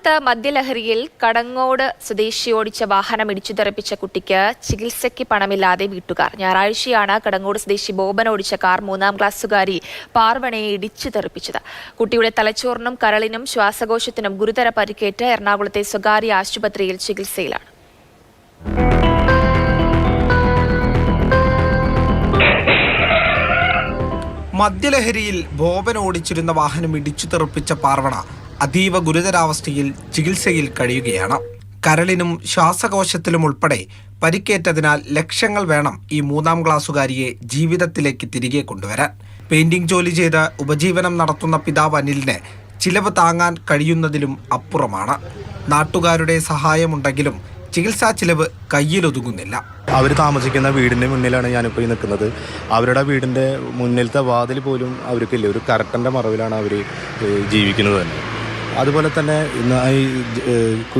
എറണാകുളത്ത് മദ്യലഹരിയിൽ കടങ്ങോട് സ്വദേശി ഓടിച്ച വാഹനം ഇടിച്ചു തെറിപ്പിച്ച കുട്ടിക്ക് ചികിത്സയ്ക്ക് പണമില്ലാതെ വീട്ടുകാർ. ഞായറാഴ്ചയാണ് കടങ്ങോട് സ്വദേശി ബോബൻ ഓടിച്ച കാർ മൂന്നാം ക്ലാസ്സുകാരി പാർവണയെ ഇടിച്ചു തെറിപ്പിച്ചത് കുട്ടിയുടെ തലച്ചോറിനും കരളിനും ശ്വാസകോശത്തിനും ഗുരുതര പരിക്കേറ്റ് എറണാകുളത്തെ സ്വകാര്യ ആശുപത്രിയിൽ ചികിത്സയിലാണ്. മദ്യലഹരിയിൽ ബോബൻ ഓടിച്ചിരുന്ന വാഹനം ഇടിച്ചു തെറിപ്പിച്ച പാർവണ അതീവ ഗുരുതരാവസ്ഥയിൽ ചികിത്സയിൽ കഴിയുകയാണ്. കരളിനും ശ്വാസകോശത്തിലും ഉൾപ്പെടെ പരിക്കേറ്റതിനാൽ ലക്ഷങ്ങൾ വേണം ഈ മൂന്നാം ക്ലാസ്സുകാരിയെ ജീവിതത്തിലേക്ക് തിരികെ കൊണ്ടുവരാൻ. പെയിന്റിംഗ് ജോലി ചെയ്ത് ഉപജീവനം നടത്തുന്ന പിതാവ് അനിലിന് ചിലവ് താങ്ങാൻ കഴിയുന്നതിലും അപ്പുറമാണ്. നാട്ടുകാരുടെ സഹായമുണ്ടെങ്കിലും ചികിത്സാ ചിലവ് കയ്യിലൊതുങ്ങുന്നില്ല. അവർ താമസിക്കുന്ന വീടിന്റെ മുന്നിലാണ് ഞാനിപ്പോൾ ഈ നിൽക്കുന്നത്. അവരുടെ വീടിന്റെ മുന്നിലത്തെ വാതിൽ പോലും അവർക്കില്ല ഒരു കരട്ടന്റെ മറവിലാണ് അവർ ജീവിക്കുന്നത് തന്നെ. അതുപോലെ തന്നെ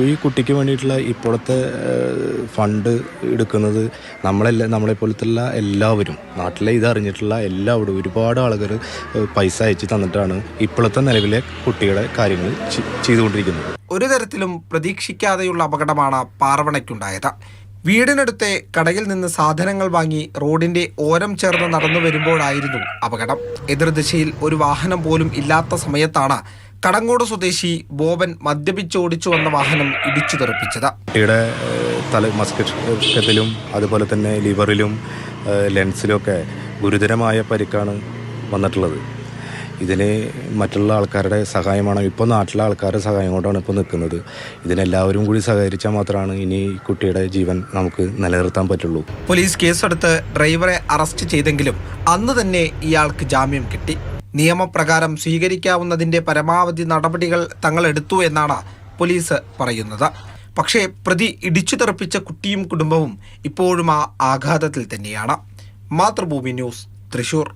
ഈ കുട്ടിക്ക് വേണ്ടിയിട്ടുള്ള ഇപ്പോഴത്തെ ഫണ്ട് എടുക്കുന്നത് നമ്മളെല്ലാം നമ്മളെപ്പോലത്തുള്ള എല്ലാവരും നാട്ടിലെ ഇതറിഞ്ഞിട്ടുള്ള എല്ലാവരും ഒരുപാട് ആളുകൾ പൈസ അയച്ച് തന്നിട്ടാണ് ഇപ്പോഴത്തെ നിലവിലെ കുട്ടിയുടെ കാര്യങ്ങൾ ചെയ്തുകൊണ്ടിരിക്കുന്നത്. ഒരു തരത്തിലും പ്രതീക്ഷിക്കാതെയുള്ള അപകടമാണ് പാർവണയ്ക്കുണ്ടായത് വീടിനടുത്തെ കടയിൽ നിന്ന് സാധനങ്ങൾ വാങ്ങി റോഡിന്റെ ഓരം ചേർന്ന് നടന്നു വരുമ്പോഴായിരുന്നു അപകടം. എതിർദിശയിൽ ഒരു വാഹനം പോലും ഇല്ലാത്ത സമയത്താണ് കടങ്ങോട് സ്വദേശി ബോബൻ മദ്യപിച്ച് ഓടിച്ചു വന്ന വാഹനം ഇടിച്ചു തെറിപ്പിച്ചത്. ഇവിടെ തല മസ്കറ്റിലും അതുപോലെ തന്നെ ലിവറിലും ലെൻസിലും ലെൻസിലുമൊക്കെ ഗുരുതരമായ പരിക്കാണ് വന്നിട്ടുള്ളത്. ഇതിന് മറ്റുള്ള ആൾക്കാരുടെ സഹായമാണ്? ഇപ്പോൾ നാട്ടിലെ ആൾക്കാരുടെ സഹായം കൊണ്ടാണ് ഇപ്പോൾ നിൽക്കുന്നത്. ഇതിനെല്ലാവരും കൂടി സഹകരിച്ചാൽ മാത്രമാണ് ഇനി കുട്ടിയുടെ ജീവൻ നമുക്ക് നിലനിർത്താൻ പറ്റുള്ളൂ. പോലീസ് കേസെടുത്ത് ഡ്രൈവറെ അറസ്റ്റ് ചെയ്തെങ്കിലും അന്ന് തന്നെ ഇയാൾക്ക് ജാമ്യം കിട്ടി. നിയമപ്രകാരം സ്വീകരിക്കാവുന്നതിന്റെ പരമാവധി നടപടികൾ തങ്ങൾ എടുത്തു എന്നാണ് പോലീസ് പറയുന്നത്. പക്ഷേ പ്രതി ഇടിച്ചു തെറിപ്പിച്ച കുട്ടിയും കുടുംബവും ഇപ്പോഴും ആ ആഘാതത്തിൽ തന്നെയാണ്. മാതൃഭൂമി ന്യൂസ് തൃശൂർ.